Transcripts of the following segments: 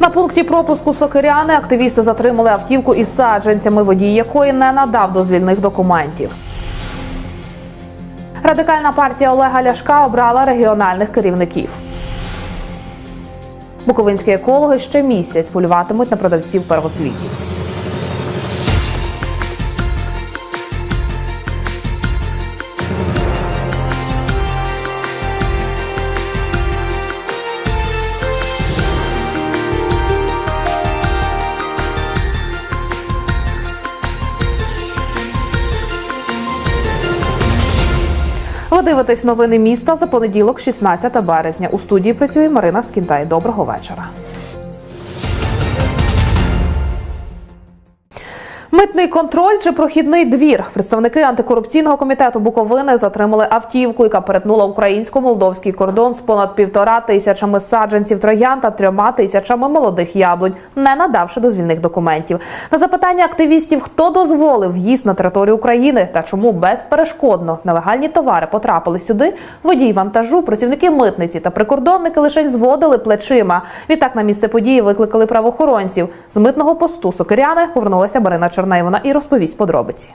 На пункті пропуску Сокиряни активісти затримали автівку із саджанцями, водій якої не надав дозвільних документів. Радикальна партія Олега Ляшка обрала регіональних керівників. Буковинські екологи ще місяць полюватимуть на продавців первоцвітів. Дивитесь новини міста за понеділок, 16 березня. У студії працює Марина Скінтай. Доброго вечора. Митний контроль чи прохідний двір. Представники антикорупційного комітету Буковини затримали автівку, яка перетнула українсько-молдовський кордон з понад півтора тисячами саджанців троян та трьома тисячами молодих яблунь, не надавши дозвільних документів. На запитання активістів, хто дозволив в'їзд на територію України та чому безперешкодно нелегальні товари потрапили сюди, водій вантажу, працівники митниці та прикордонники лише зводили плечима. Відтак на місце події викликали правоохоронців. З митного посту Сокиряни повернулася Барина Чернеєвна і розповість подробиці.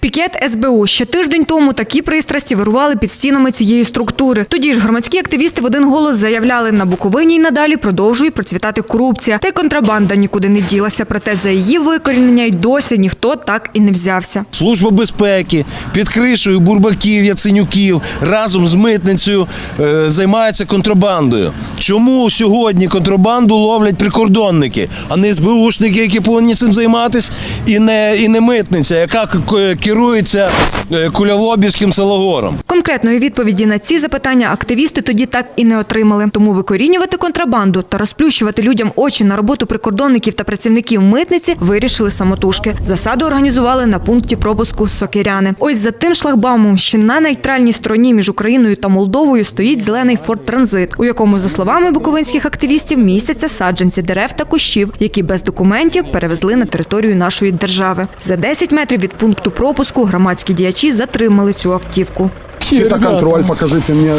Пікет СБУ ще тиждень тому такі пристрасті вирували під стінами цієї структури. Тоді ж громадські активісти в один голос заявляли, на Буковині й надалі продовжує процвітати корупція, та й контрабанда нікуди не ділася. Проте за її викорінення й досі ніхто так і не взявся. Служба безпеки під кришею бурбаків, яценюків разом з митницею е, займається контрабандою. Чому сьогодні контрабанду ловлять прикордонники, а не СБУшники, які повинні цим займатися, і не, і не митниця, яка к- к- керується е, кулявлобівським салогором? Конкретної відповіді на ці запитання активісти тоді так і не отримали. Тому викорінювати контрабанду та розплющувати людям очі на роботу прикордонників та працівників митниці вирішили самотужки. Засаду організували на пункті пропуску Сокиряни. Ось за тим шлагбаумом ще на нейтральній стороні між Україною та Молдовою стоїть зелений форт Транзит, у якому, за словами буковинських активістів, містяться саджанці дерев та кущів, які без документів перевезли на територію нашої держави. За 10 метрів від пункту пропуску громадські діячі затримали цю автівку. Это контроль, покажите мне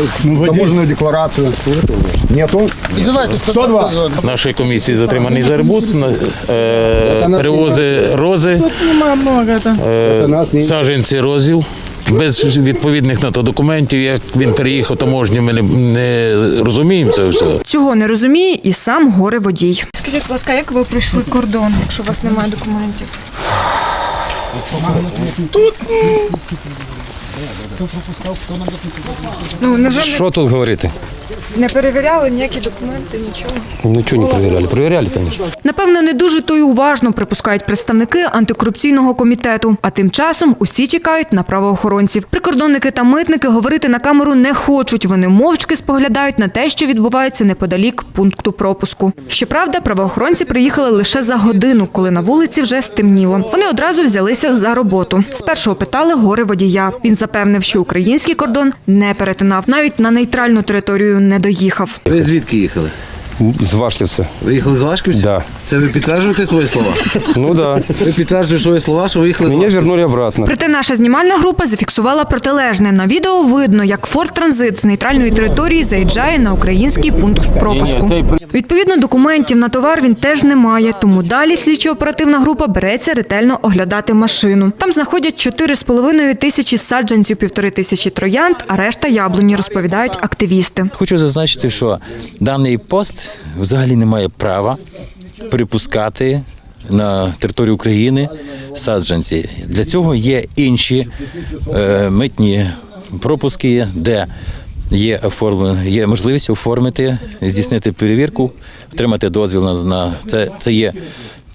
таможенную декларацию. Нету? Визивайте 102. нашої комісії затриманий Зарбус, е, нас перевози рози, Это нас саджанці розів. Без відповідних на то документів, як він переїхав таможню, ми не, не розуміємо це все. Цього не розуміє і сам горе водій. Скажіть, будь ласка, як ви пройшли кордон, якщо у вас немає документів? Tudo! Ну Що тут говорити? не перевіряли ніякі документи, нічого. Нічого не перевіряли. Перевіряли, звісно. Напевно, не дуже то й уважно припускають представники антикорупційного комітету. А тим часом усі чекають на правоохоронців. Прикордонники та митники говорити на камеру не хочуть. Вони мовчки споглядають на те, що відбувається неподалік пункту пропуску. Щоправда, правоохоронці приїхали лише за годину, коли на вулиці вже стемніло. Вони одразу взялися за роботу. Спершу опитали гори водія. Він запевнив, що український кордон не перетинав, навіть на нейтральну територію не доїхав. Ви звідки їхали? З Вашлівця. Ви з Вашківця? Да. Це ви підтверджуєте свої слова? Ну да. Ви підтверджуєте свої слова, що ви їхали з Вашківця? вернули обратно. Проте наша знімальна група зафіксувала протилежне. На відео видно, як Форт Транзит з нейтральної території заїжджає на український пункт пропуску. Відповідно, документів на товар він теж не має, тому далі слідчо-оперативна група береться ретельно оглядати машину. Там знаходять 4,5 тисячі саджанців, півтори тисячі троянд, а решта яблуні, розповідають активісти. Хочу зазначити, що даний пост взагалі не має права припускати на територію України саджанці. Для цього є інші е, митні пропуски, де є оформлено, є можливість оформити, здійснити перевірку, отримати дозвіл на, на це. Це є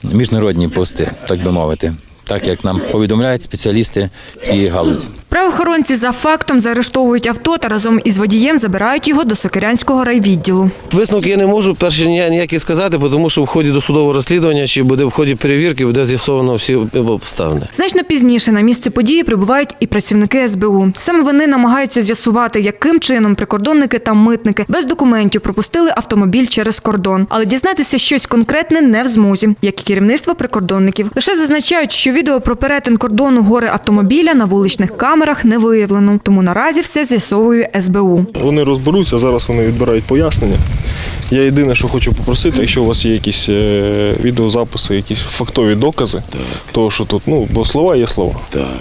міжнародні пости, так би мовити. Так як нам повідомляють спеціалісти цієї галузі. Правоохоронці за фактом заарештовують авто та разом із водієм забирають його до Сокирянського райвідділу. Висновки я не можу перше ні- ніякі сказати, тому що в ході досудового розслідування чи буде в ході перевірки буде з'ясовано всі обставини. Значно пізніше на місце події прибувають і працівники СБУ. Саме вони намагаються з'ясувати, яким чином прикордонники та митники без документів пропустили автомобіль через кордон. Але дізнатися щось конкретне не в змозі, як і керівництво прикордонників. Лише зазначають, що відео про перетин кордону гори автомобіля на вуличних камерах не виявлено. Тому наразі все з'ясовує СБУ. Вони розберуться, зараз вони відбирають пояснення. Я єдине, що хочу попросити, якщо у вас є якісь е, відеозаписи, якісь фактові докази, того, що тут, ну, бо слова є слова.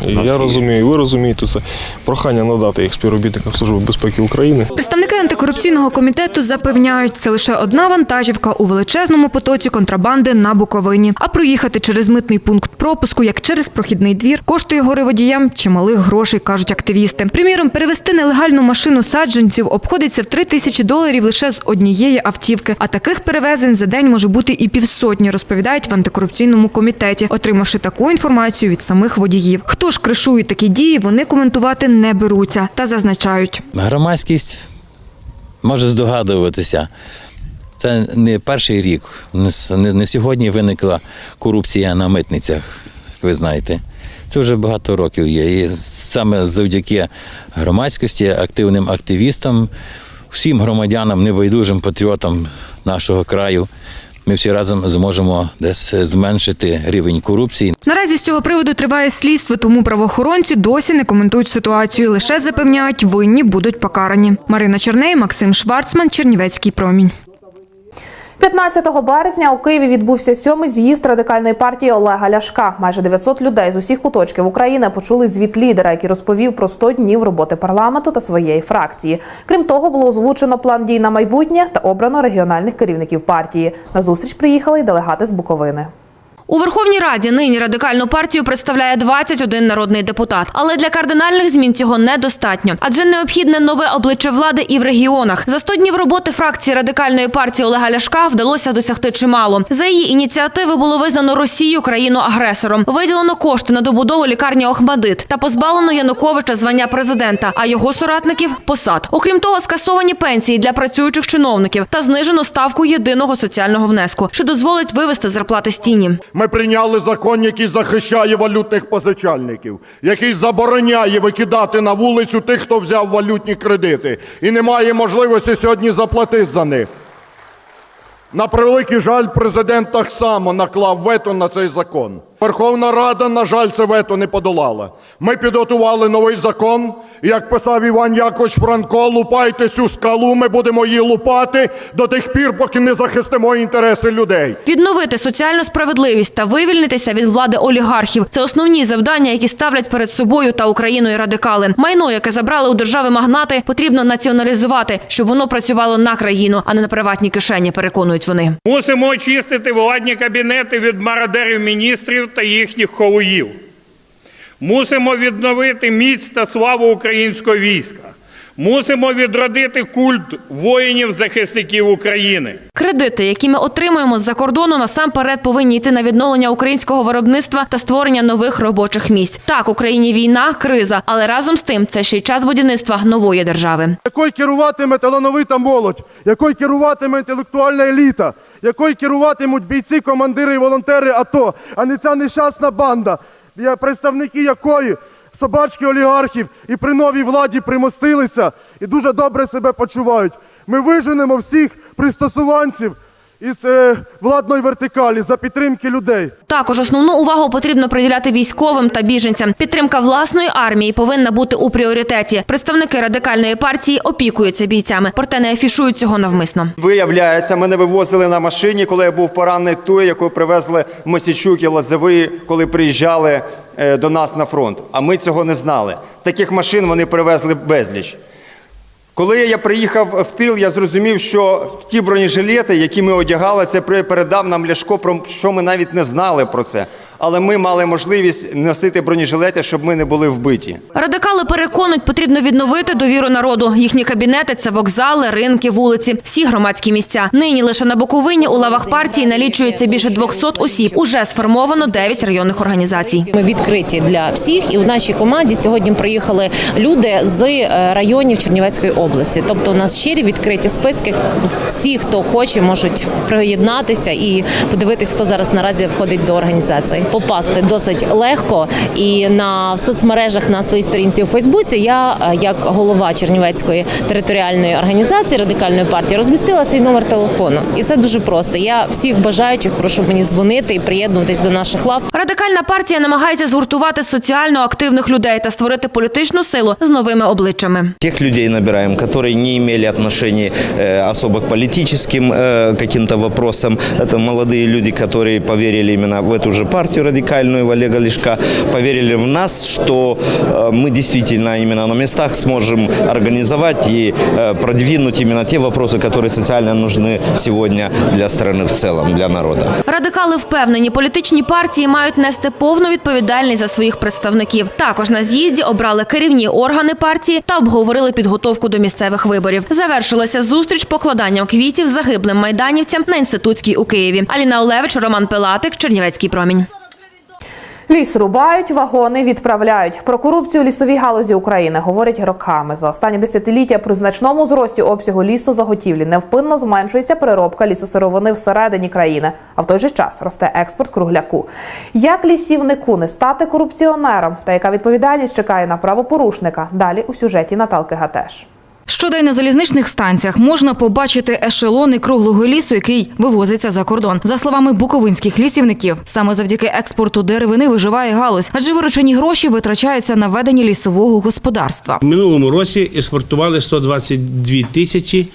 і я розумію, і ви розумієте це. Прохання надати їх співробітникам Служби безпеки України. Представники антикорупційного комітету запевняють, це лише одна вантажівка у величезному потоці контрабанди на Буковині. А проїхати через митний пункт пропуску, як через прохідний двір, коштує гори водіям чималих грошей, кажуть активісти. Приміром, перевести нелегальну машину саджанців обходиться в три тисячі доларів лише з однієї автівки. А таких перевезень за день може бути і півсотні, розповідають в антикорупційному комітеті, отримавши таку інформацію від самих водіїв. Хто ж кришує такі дії, вони коментувати не беруться та зазначають. Громадськість може здогадуватися. Це не перший рік. Не, сьогодні виникла корупція на митницях, ви знаєте. Це вже багато років є. І саме завдяки громадськості, активним активістам, всім громадянам, небайдужим патріотам нашого краю, ми всі разом зможемо десь зменшити рівень корупції. Наразі з цього приводу триває слідство, тому правоохоронці досі не коментують ситуацію. Лише запевняють, винні будуть покарані. Марина Черней, Максим Шварцман, Чернівецький промінь. 15 березня у Києві відбувся сьомий з'їзд радикальної партії Олега Ляшка. Майже 900 людей з усіх куточків України почули звіт лідера, який розповів про 100 днів роботи парламенту та своєї фракції. Крім того, було озвучено план дій на майбутнє та обрано регіональних керівників партії. На зустріч приїхали й делегати з Буковини. У Верховній Раді нині радикальну партію представляє 21 народний депутат. Але для кардинальних змін цього недостатньо, адже необхідне нове обличчя влади і в регіонах. За 100 днів роботи фракції радикальної партії Олега Ляшка вдалося досягти чимало. За її ініціативи було визнано Росію країну-агресором, виділено кошти на добудову лікарні Охмадит та позбавлено Януковича звання президента, а його соратників посад. Окрім того, скасовані пенсії для працюючих чиновників та знижено ставку єдиного соціального внеску, що дозволить вивести зарплати з тіні. Ми прийняли закон, який захищає валютних позичальників, який забороняє викидати на вулицю тих, хто взяв валютні кредити і не має можливості сьогодні заплатити за них. На превеликий жаль, президент так само наклав вето на цей закон. Верховна Рада, на жаль, це вето не подолала. Ми підготували новий закон. Як писав Іван Якович Франко, лупайте цю скалу, ми будемо її лупати до тих пір, поки не захистимо інтереси людей. Відновити соціальну справедливість та вивільнитися від влади олігархів це основні завдання, які ставлять перед собою та Україною радикали. Майно, яке забрали у держави магнати, потрібно націоналізувати, щоб воно працювало на країну, а не на приватні кишені. Переконують вони. Мусимо очистити владні кабінети від мародерів міністрів та їхніх холуїв. Мусимо відновити міць та славу українського війська. Мусимо відродити культ воїнів-захисників України. Кредити, які ми отримуємо з-за кордону, насамперед повинні йти на відновлення українського виробництва та створення нових робочих місць. Так, Україні війна, криза, але разом з тим це ще й час будівництва нової держави. якою керуватиме талановита молодь, якою керуватиме інтелектуальна еліта, якою керуватимуть бійці, командири і волонтери АТО, а не ця нещасна банда, я- представники якої собачки олігархів і при новій владі примостилися і дуже добре себе почувають. Ми виженемо всіх пристосуванців із е, владної вертикалі за підтримки людей. Також основну увагу потрібно приділяти військовим та біженцям. Підтримка власної армії повинна бути у пріоритеті. Представники радикальної партії опікуються бійцями, проте не афішують цього навмисно. Виявляється, мене вивозили на машині, коли я був поранений ту, яку привезли Мосічук і Лозовий, коли приїжджали до нас на фронт. А ми цього не знали. Таких машин вони привезли безліч. Коли я приїхав в тил, я зрозумів, що в ті бронежилети, які ми одягали, це передав нам Ляшко, про що ми навіть не знали про це. Але ми мали можливість носити бронежилети, щоб ми не були вбиті. Радикали переконують, потрібно відновити довіру народу. Їхні кабінети це вокзали, ринки, вулиці, всі громадські місця. Нині лише на Буковині у лавах партії налічується більше 200 осіб. Уже сформовано 9 районних організацій. Ми відкриті для всіх, і в нашій команді сьогодні приїхали люди з е, районів Чернівецької області. Тобто, у нас щирі відкриті списки. Всі, хто хоче, можуть приєднатися і подивитись, хто зараз наразі входить до організації попасти досить легко. І на соцмережах на своїй сторінці у Фейсбуці я, е, як голова Чернівецької територіальної організації радикальної партії, розмістила свій номер телефону. І це дуже просто. Я всіх бажаючих прошу мені дзвонити і приєднуватись до наших лав. Радикальна партія намагається згуртувати соціально активних людей та створити політичну силу з новими обличчями. Тех людей набираем, которые не имели отношений э, особо к политическим э, каким-то вопросам. Это молодые люди, которые поверили именно в эту же партию радикальную, в Олега Лешка, поверили в нас, что э, мы действительно именно на местах сможем организовать и э, продвинуть именно те вопросы, которые социально нужны сегодня для страны в целом, для народа. Радикали впевнені, політичні партії мають нести повну відповідальність за своїх представників. Також на з'їзді обрали керівні органи партії та обговорили підготовку до місцевих виборів. Завершилася зустріч покладанням квітів загиблим майданівцям на інститутській у Києві. Аліна Олевич, Роман Пилатик, Чернівецький промінь. Ліс рубають, вагони відправляють. Про корупцію лісовій галузі України говорять роками. За останні десятиліття при значному зрості обсягу лісозаготівлі невпинно зменшується переробка лісосировини всередині країни, а в той же час росте експорт кругляку. Як лісівнику не стати корупціонером та яка відповідальність чекає на правопорушника? Далі у сюжеті Наталки Гатеш. Щодень на залізничних станціях можна побачити ешелони круглого лісу, який вивозиться за кордон. За словами буковинських лісівників, саме завдяки експорту деревини виживає галузь, адже виручені гроші витрачаються на ведення лісового господарства. В минулому році експортували 122 тисячі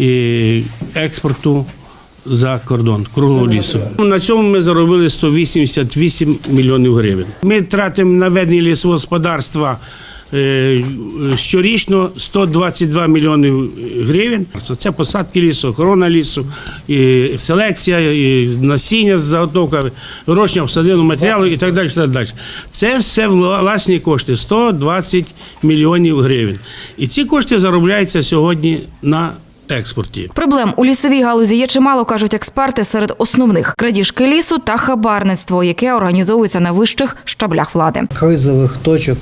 е, експорту за кордон круглого лісу. На цьому ми заробили 188 мільйонів гривень. Ми тратимо на ведення лісового господарства е, щорічно 122 мільйони гривень. Це посадки лісу, охорона лісу, і селекція, і насіння, заготовка, вирощення всадину матеріалу і так далі. Так далі. Це все власні кошти 120 мільйонів гривень. І ці кошти заробляються сьогодні на експорті. Проблем у лісовій галузі є чимало, кажуть експерти, серед основних крадіжки лісу та хабарництво, яке організовується на вищих щаблях влади. кризових точок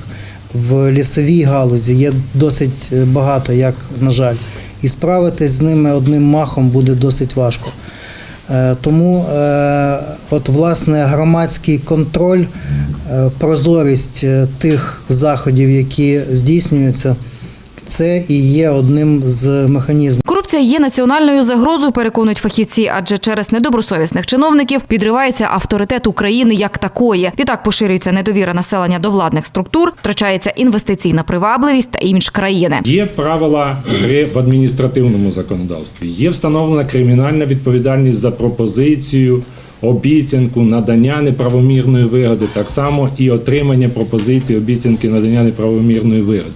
в лісовій галузі є досить е, багато, як на жаль, і справитись з ними одним махом буде досить важко. Е, Тому е, от власне громадський контроль, прозорість тих заходів, які здійснюються, це і є одним з механізмів. Корупція є національною загрозою, переконують фахівці, адже через недобросовісних чиновників підривається авторитет України як такої. Відтак поширюється недовіра населення до владних структур, втрачається інвестиційна привабливість та імідж країни. Є правила гри в адміністративному законодавстві. Є встановлена кримінальна відповідальність за пропозицію, обіцянку, надання неправомірної вигоди, так само і отримання пропозиції, обіцянки, надання неправомірної вигоди.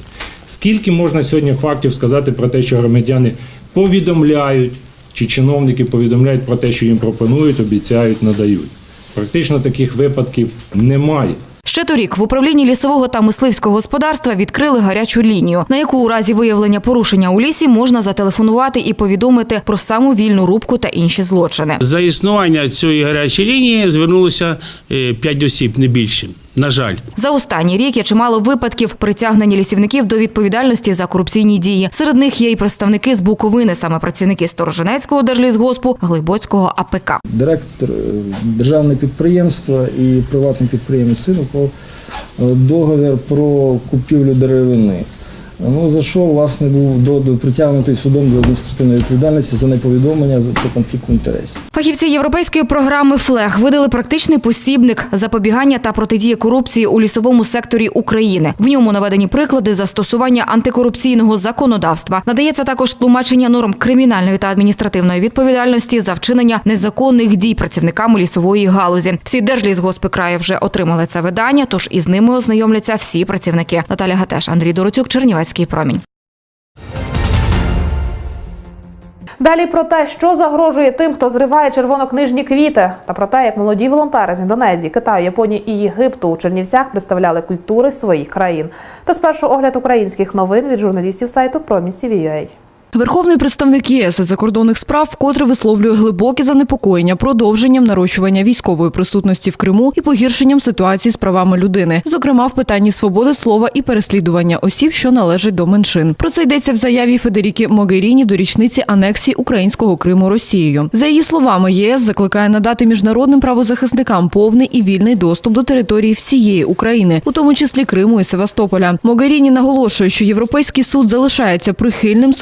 Скільки можна сьогодні фактів сказати про те, що громадяни повідомляють чи чиновники повідомляють про те, що їм пропонують, обіцяють, надають? Практично таких випадків немає. Ще торік в управлінні лісового та мисливського господарства відкрили гарячу лінію, на яку у разі виявлення порушення у лісі можна зателефонувати і повідомити про самовільну рубку та інші злочини. За існування цієї гарячої лінії звернулося 5 осіб, не більше. На жаль. За останній рік є чимало випадків притягнення лісівників до відповідальності за корупційні дії. Серед них є і представники з Буковини, саме працівники Сторожинецького держлісгоспу, Глибоцького АПК. директор е, державного підприємства і приватний підприємець син е, договір про купівлю деревини. Ну, за що, власне, був до, до притягнутий судом до адміністративної відповідальності за неповідомлення за- про конфлікт інтересів. Фахівці європейської програми ФЛЕГ видали практичний посібник запобігання та протидії корупції у лісовому секторі України. В ньому наведені приклади застосування антикорупційного законодавства. Надається також тлумачення норм кримінальної та адміністративної відповідальності за вчинення незаконних дій працівниками лісової галузі. Всі держлісгоспи краю вже отримали це видання, тож із ними ознайомляться всі працівники. Наталя Гатеш, Андрій Дороцюк, Чернівецький промінь. Далі про те, що загрожує тим, хто зриває червонокнижні квіти, та про те, як молоді волонтери з Індонезії, Китаю, Японії і Єгипту у Чернівцях представляли культури своїх країн. Та спершу огляд українських новин від журналістів сайту Промінь.CVUA. Верховний представник ЄС закордонних справ вкотре висловлює глибоке занепокоєння продовженням нарощування військової присутності в Криму і погіршенням ситуації з правами людини, зокрема в питанні свободи слова і переслідування осіб, що належать до меншин. Про це йдеться в заяві Федеріки Могеріні до річниці анексії українського Криму Росією. За її словами, ЄС закликає надати міжнародним правозахисникам повний і вільний доступ до території всієї України, у тому числі Криму і Севастополя. Могеріні наголошує, що Європейський суд залишається прихильним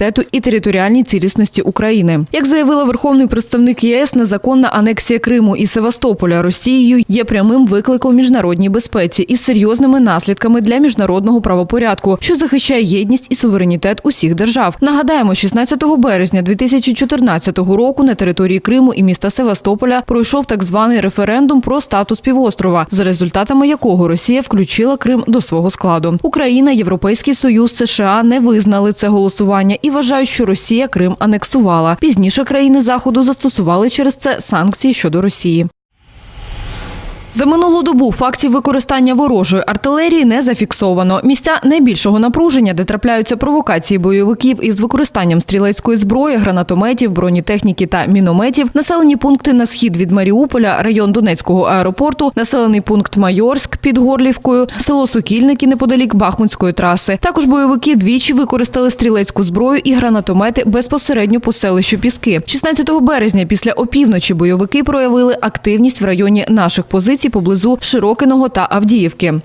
суверенітету і територіальній цілісності України. Як заявила верховний представник ЄС, незаконна анексія Криму і Севастополя Росією є прямим викликом міжнародній безпеці із серйозними наслідками для міжнародного правопорядку, що захищає єдність і суверенітет усіх держав. Нагадаємо, 16 березня 2014 року на території Криму і міста Севастополя пройшов так званий референдум про статус півострова, за результатами якого Росія включила Крим до свого складу. Україна, Європейський Союз, США не визнали це голосування і вважають, що Росія Крим анексувала. Пізніше країни заходу застосували через це санкції щодо Росії. За минулу добу фактів використання ворожої артилерії не зафіксовано. Місця найбільшого напруження, де трапляються провокації бойовиків із використанням стрілецької зброї, гранатометів, бронетехніки та мінометів, населені пункти на схід від Маріуполя, район Донецького аеропорту, населений пункт Майорськ під Горлівкою, село Сокільники неподалік Бахмутської траси. Також бойовики двічі використали стрілецьку зброю і гранатомети безпосередньо по селищу Піски. 16 березня після опівночі бойовики проявили активність в районі наших позицій поблизу Широкиного та Авдіївки.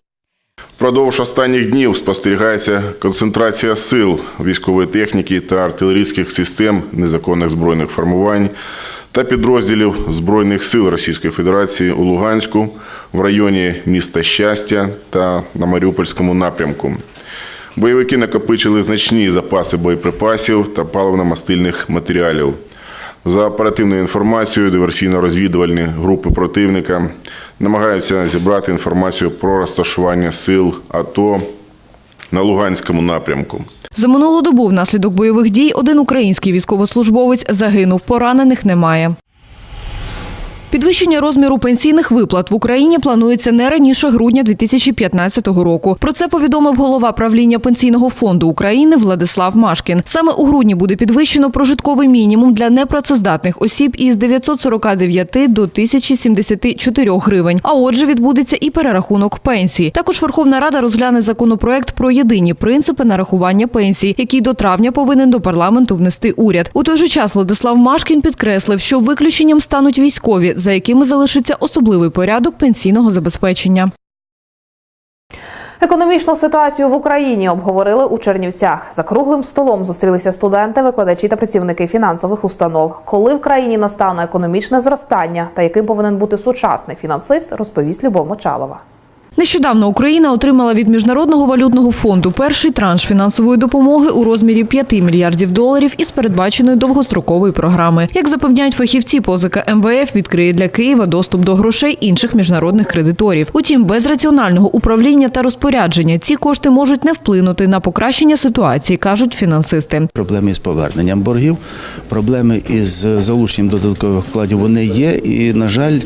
Впродовж останніх днів спостерігається концентрація сил військової техніки та артилерійських систем незаконних збройних формувань та підрозділів Збройних сил Російської Федерації у Луганську, в районі міста Щастя та на Маріупольському напрямку. Бойовики накопичили значні запаси боєприпасів та паливно-мастильних матеріалів. За оперативною інформацією, диверсійно-розвідувальні групи противника намагаються зібрати інформацію про розташування сил АТО на Луганському напрямку. За минулу добу внаслідок бойових дій один український військовослужбовець загинув. Поранених немає. Підвищення розміру пенсійних виплат в Україні планується не раніше грудня 2015 року. Про це повідомив голова правління пенсійного фонду України Владислав Машкін. Саме у грудні буде підвищено прожитковий мінімум для непрацездатних осіб із 949 до 1074 гривень. А отже, відбудеться і перерахунок пенсій. Також Верховна Рада розгляне законопроект про єдині принципи нарахування пенсій, який до травня повинен до парламенту внести уряд. У той же час Владислав Машкін підкреслив, що виключенням стануть військові, за якими залишиться особливий порядок пенсійного забезпечення. Економічну ситуацію в Україні обговорили у Чернівцях. За круглим столом зустрілися студенти, викладачі та працівники фінансових установ. Коли в країні настане економічне зростання та яким повинен бути сучасний фінансист, розповість Любов Мочалова. Нещодавно Україна отримала від Міжнародного валютного фонду перший транш фінансової допомоги у розмірі 5 мільярдів доларів із передбаченої довгострокової програми. Як запевняють фахівці, позика МВФ відкриє для Києва доступ до грошей інших міжнародних кредиторів. Утім, без раціонального управління та розпорядження ці кошти можуть не вплинути на покращення ситуації, кажуть фінансисти. Проблеми з поверненням боргів, проблеми із залученням додаткових вкладів вони є. І, на жаль,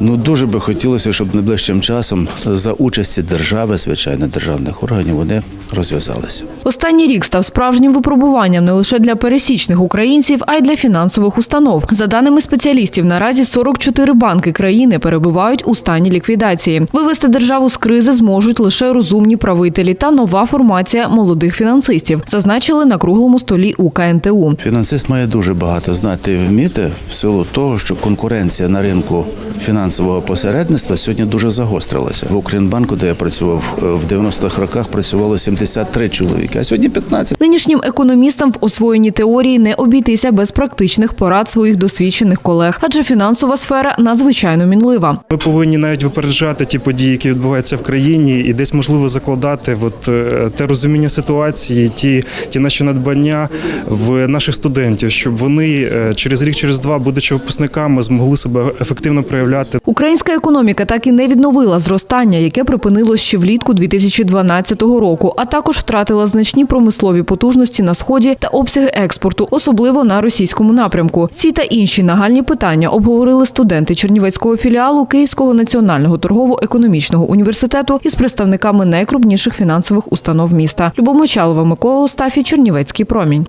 ну дуже би хотілося, щоб найближчим часом за участі держави, звичайно, державних органів, вони розв'язалися. Останній рік став справжнім випробуванням не лише для пересічних українців, а й для фінансових установ. За даними спеціалістів, наразі 44 банки країни перебувають у стані ліквідації. Вивести державу з кризи зможуть лише розумні правителі та нова формація молодих фінансистів, зазначили на круглому столі у КНТУ. Фінансист має дуже багато знати і вміти в силу того, що конкуренція на ринку фінансового посередництва сьогодні дуже загострилася. В Укрінбанку, де я працював в 90-х роках, працювало 73 чоловіки, а сьогодні 15. Нинішнім економістам в освоєнні теорії не обійтися без практичних порад своїх досвідчених колег, адже фінансова сфера надзвичайно мінлива. Ми повинні навіть випереджати ті події, які відбуваються в країні, і десь можливо закладати от, е, те розуміння ситуації, ті, ті наші надбання в наших студентів, щоб вони е, через рік, через два, будучи випускниками, змогли себе ефективно проявляти. Українська економіка так і не відновила зростання, яке припинилось ще влітку 2012 року, а також втратила значні промислові потужності на сході та обсяги експорту, особливо на російському напрямку. Ці та інші нагальні питання обговорили студенти Чернівецького філіалу Київського національного торгово-економічного університету із представниками найкрупніших фінансових установ міста. Любомочалова Микола Остафій, Чернівецький промінь.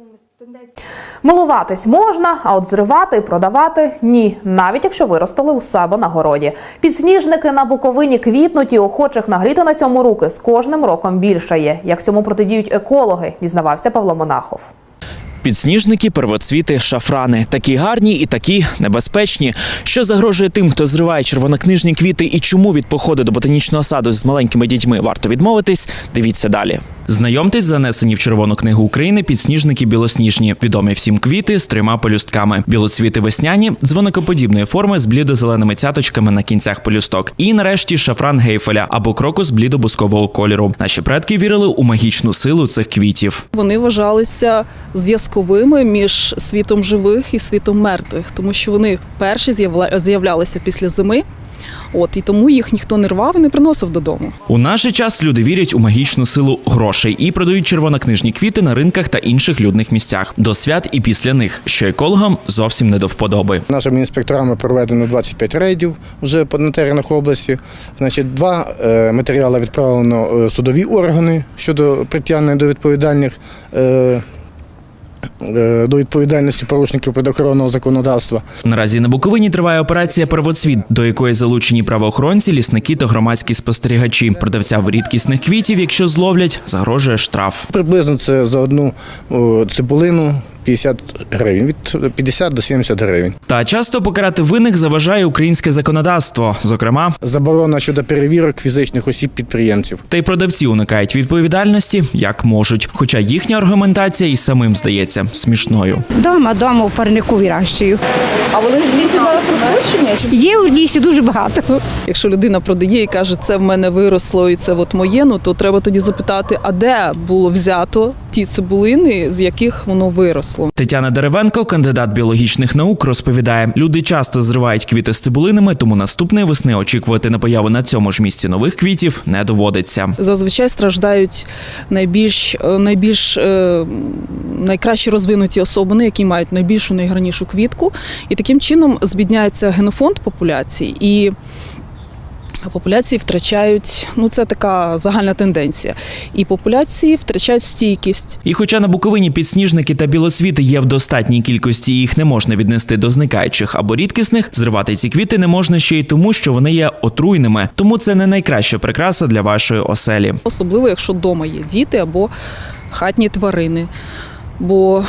Милуватись можна, а от зривати і продавати ні, навіть якщо виростали у себе на городі. Підсніжники на Буковині квітнуть і охочих нагріти на цьому руки з кожним роком більше є. Як цьому протидіють екологи, дізнавався Павло Монахов. Підсніжники, первоцвіти, шафрани такі гарні і такі небезпечні. Що загрожує тим, хто зриває червонокнижні квіти, і чому від походу до ботанічного саду з маленькими дітьми варто відмовитись? Дивіться далі. Знайомтесь, занесені в Червону книгу України підсніжники білосніжні, відомі всім квіти з трьома пелюстками. Білоцвіти весняні, дзвоникоподібної форми з блідо-зеленими цяточками на кінцях пелюсток. І нарешті шафран гейфеля або крокус блідо-бускового кольору. Наші предки вірили у магічну силу цих квітів. Вони вважалися зв'язковими між світом живих і світом мертвих, тому що вони перші з'явля- з'являлися після зими. От і тому їх ніхто не рвав і не приносив додому. У наш же час люди вірять у магічну силу грошей і продають червонокнижні квіти на ринках та інших людних місцях до свят і після них, що екологам зовсім не до вподоби. Нашими інспекторами проведено 25 рейдів вже по- на теренах області. Значить, два е, матеріали відправлено е, в судові органи щодо притягнення до відповідальних. Е, до відповідальності порушників предохоронного законодавства. Наразі на Буковині триває операція Первоцвіт, до якої залучені правоохоронці, лісники та громадські спостерігачі. Продавцям рідкісних квітів, якщо зловлять, загрожує штраф. Приблизно це за одну цибулину 50 гривень, від 50 до 70 гривень. Та часто покарати винних заважає українське законодавство, зокрема, Заборона щодо перевірок фізичних осіб підприємців. та й продавці уникають відповідальності як можуть. Хоча їхня аргументація і самим здається смішною. Дома, дома в парнику вирощую. А вони в лісі зараз розпущені? Є у лісі дуже багато. Якщо людина продає і каже, це в мене виросло і це от моє, ну то треба тоді запитати, а де було взято ті цибулини, з яких воно виросло. Тетяна Деревенко, кандидат біологічних наук, розповідає: люди часто зривають квіти з цибулинами, тому наступної весни очікувати на появу на цьому ж місці нових квітів не доводиться. Зазвичай страждають найбільш е, найбільш е, найкращі розвинуті особини, які мають найбільшу найгарнішу квітку, і таким чином збідняється генофонд популяції і. Популяції втрачають, ну це така загальна тенденція. І популяції втрачають стійкість. І хоча на Буковині підсніжники та білоцвіти є в достатній кількості, їх не можна віднести до зникаючих або рідкісних, зривати ці квіти не можна ще й тому, що вони є отруйними. Тому це не найкраща прикраса для вашої оселі. Особливо, якщо вдома є діти або хатні тварини. Бо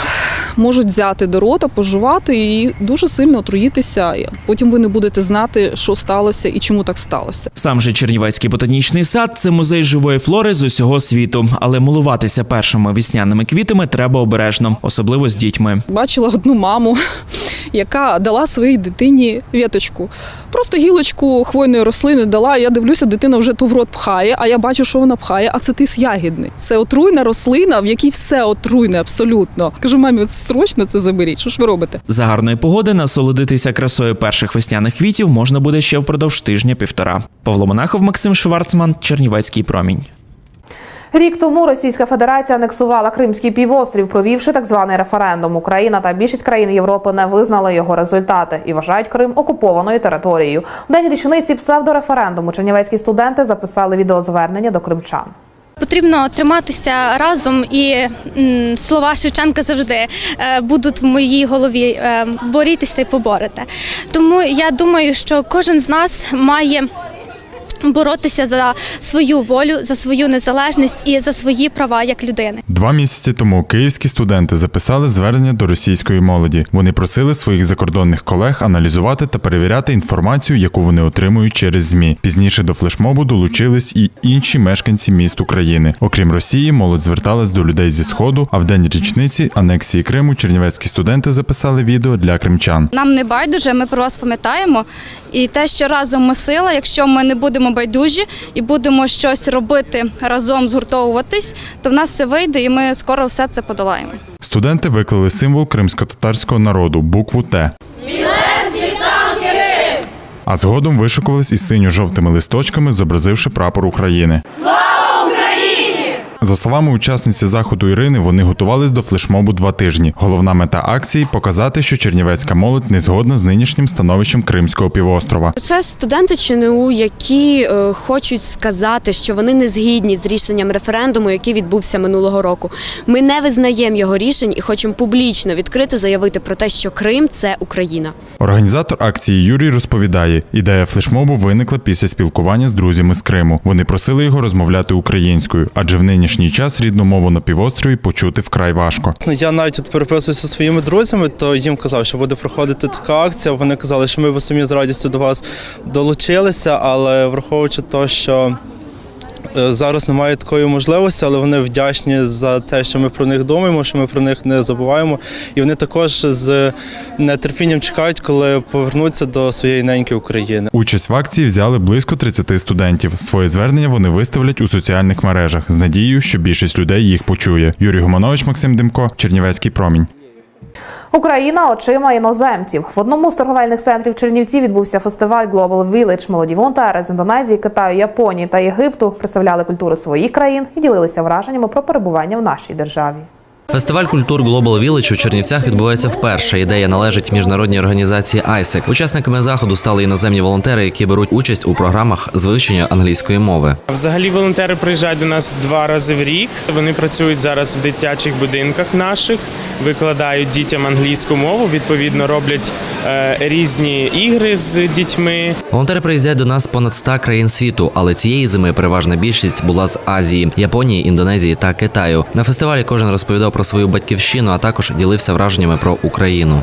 можуть взяти до рота, пожувати і дуже сильно отруїтися. Потім ви не будете знати, що сталося і чому так сталося. Сам же Чернівецький ботанічний сад це музей живої флори з усього світу, але милуватися першими весняними квітами треба обережно, особливо з дітьми. Бачила одну маму, яка дала своїй дитині віточку. Просто гілочку хвойної рослини дала. Я дивлюся, дитина вже ту в рот пхає, а я бачу, що вона пхає, а це тис ягідний. Це отруйна рослина, в якій все отруйне абсолютно. Кажу, мамі, срочно це заберіть. Що ж ви робите? За гарної погоди насолодитися красою перших весняних квітів можна буде ще впродовж тижня-півтора. Павло Монахов, Максим Шварцман, Чернівецький промінь. Рік тому Російська Федерація анексувала Кримський півострів, провівши так званий референдум. Україна та більшість країн Європи не визнали його результати і вважають Крим окупованою територією. У день річниці псевдореферендуму чернівецькі студенти записали відеозвернення до кримчан. Потрібно триматися разом, і слова Шевченка завжди е, будуть в моїй голові. борітися борітесь та й поборете. Тому я думаю, що кожен з нас має. Боротися за свою волю, за свою незалежність і за свої права як людини. Два місяці тому київські студенти записали звернення до російської молоді. Вони просили своїх закордонних колег аналізувати та перевіряти інформацію, яку вони отримують через змі. Пізніше до флешмобу долучились і інші мешканці міст України. Окрім Росії, молодь зверталась до людей зі сходу. А в день річниці анексії Криму чернівецькі студенти записали відео для кримчан. Нам не байдуже, ми про вас пам'ятаємо. І те, що разом ми сила, якщо ми не будемо байдужі і будемо щось робити разом, згуртовуватись, то в нас все вийде, і ми скоро все це подолаємо. Студенти виклали символ кримсько-татарського народу букву Т. А згодом вишикувались із синьо-жовтими листочками, зобразивши прапор України. За словами учасниці заходу Ірини, вони готувались до флешмобу два тижні. Головна мета акції показати, що чернівецька молодь не згодна з нинішнім становищем Кримського півострова. Це студенти ЧНУ, які е, хочуть сказати, що вони не згідні з рішенням референдуму, який відбувся минулого року. Ми не визнаємо його рішень і хочемо публічно відкрито заявити про те, що Крим це Україна. Організатор акції Юрій розповідає, ідея флешмобу виникла після спілкування з друзями з Криму. Вони просили його розмовляти українською, адже в нинішній час рідну мову на півострові почути вкрай важко. Ну, Я навіть тут переписуюся своїми друзями, то їм казав, що буде проходити така акція. Вони казали, що ми б самі з радістю до вас долучилися, але враховуючи те, що зараз немає такої можливості, але вони вдячні за те, що ми про них думаємо, що ми про них не забуваємо. І вони також з нетерпінням чекають, коли повернуться до своєї неньки України. Участь в акції взяли близько 30 студентів. Своє звернення вони виставлять у соціальних мережах з надією, що більшість людей їх почує. Юрій Гуманович, Максим Демко, Чернівецький промінь. Україна очима іноземців. В одному з торговельних центрів Чернівці відбувся фестиваль Global Village. Молоді волонтери з Індонезії, Китаю, Японії та Єгипту представляли культури своїх країн і ділилися враженнями про перебування в нашій державі. Фестиваль культур Global Village у Чернівцях відбувається вперше. Ідея належить міжнародній організації ISEC. Учасниками заходу стали іноземні волонтери, які беруть участь у програмах з вивчення англійської мови. Взагалі волонтери приїжджають до нас два рази в рік. Вони працюють зараз в дитячих будинках наших, викладають дітям англійську мову. Відповідно, роблять е, різні ігри з дітьми. Волонтери приїздять до нас з понад 100 країн світу, але цієї зими переважна більшість була з Азії, Японії, Індонезії та Китаю. На фестивалі кожен розповідав про свою батьківщину, а також ділився враженнями про Україну.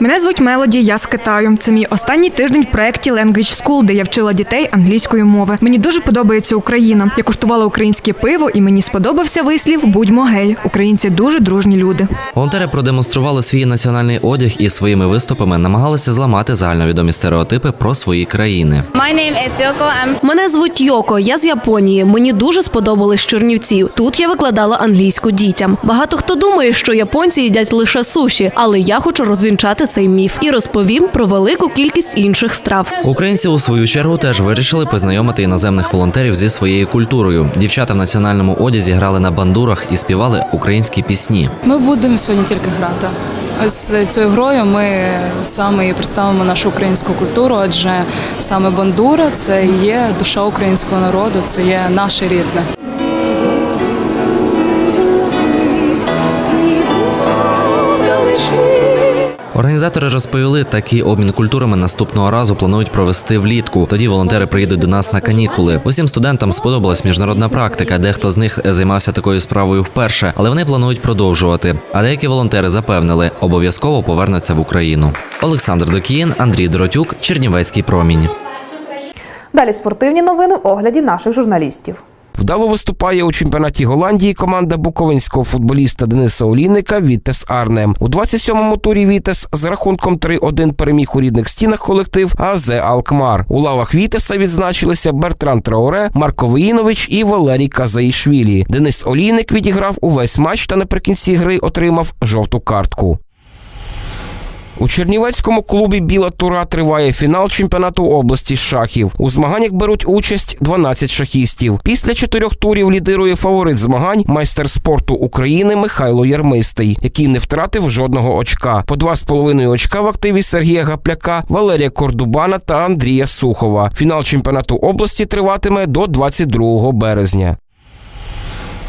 Мене звуть Мелоді, я з Китаю. Це мій останній тиждень в проєкті Language School, де я вчила дітей англійської мови. Мені дуже подобається Україна. Я куштувала українське пиво, і мені сподобався вислів Будьмо гей. Українці дуже дружні люди. Волонтери продемонстрували свій національний одяг і своїми виступами намагалися зламати загальновідомі стереотипи про свої країни. Мене звуть Йоко, я з Японії. Мені дуже сподобались Чернівці. Тут я викладала англійську дітям. Багато хто думає, що японці їдять лише суші, але я хочу розвінчати цей міф і розповім про велику кількість інших страв. Українці у свою чергу теж вирішили познайомити іноземних волонтерів зі своєю культурою. Дівчата в національному одязі грали на бандурах і співали українські пісні. Ми будемо сьогодні тільки грати. З цією грою ми саме і представимо нашу українську культуру, адже саме бандура це є душа українського народу, це є наше рідне. Організатори розповіли, такий обмін культурами наступного разу планують провести влітку. Тоді волонтери приїдуть до нас на канікули. Усім студентам сподобалась міжнародна практика. Дехто з них займався такою справою вперше, але вони планують продовжувати. А деякі волонтери запевнили, обов'язково повернуться в Україну. Олександр Докіїн, Андрій Доротюк, Чернівецький промінь. Далі спортивні новини в огляді наших журналістів. Вдало виступає у чемпіонаті Голландії команда буковинського футболіста Дениса Олійника Вітес Арнем. У 27-му турі Вітес з рахунком 3-1 переміг у рідних стінах колектив АЗ Алкмар. У лавах Вітеса відзначилися Бертран Траоре, Марко Виїнович і Валерій Казаїшвілі. Денис Олійник відіграв увесь матч та наприкінці гри отримав жовту картку. У Чернівецькому клубі Біла Тура триває фінал чемпіонату області шахів. У змаганнях беруть участь 12 шахістів. Після чотирьох турів лідирує фаворит змагань майстер спорту України Михайло Ярмистий, який не втратив жодного очка. По два з половиною очка в активі Сергія Гапляка, Валерія Кордубана та Андрія Сухова. Фінал чемпіонату області триватиме до 22 березня.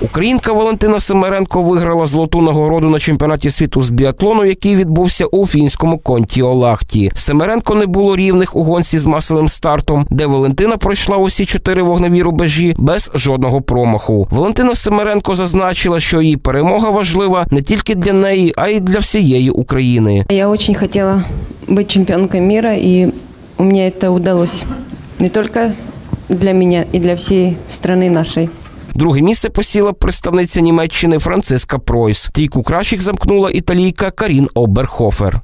Українка Валентина Семеренко виграла золоту нагороду на чемпіонаті світу з біатлону, який відбувся у фінському конті Олахті. Семеренко не було рівних у гонці з масовим стартом, де Валентина пройшла усі чотири вогневі рубежі без жодного промаху. Валентина Семеренко зазначила, що її перемога важлива не тільки для неї, а й для всієї України. Я очень хотела быть чемпионкой мира, и у меня это удалось не только для меня, и для всей страны нашей. Друге місце посіла представниця Німеччини Франциска Пройс. Трійку кращих замкнула італійка Карін Оберхофер.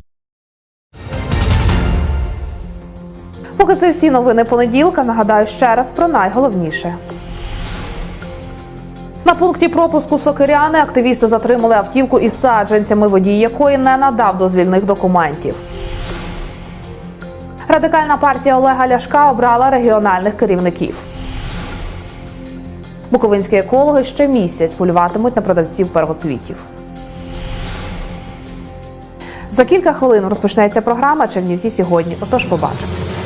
Поки це всі новини понеділка. Нагадаю ще раз про найголовніше. На пункті пропуску Сокиряни активісти затримали автівку із саджанцями, водій якої не надав дозвільних документів. Радикальна партія Олега Ляшка обрала регіональних керівників. Буковинські екологи ще місяць полюватимуть на продавців первоцвітів. За кілька хвилин розпочнеться програма Чернівці сьогодні. Отож, побачимось.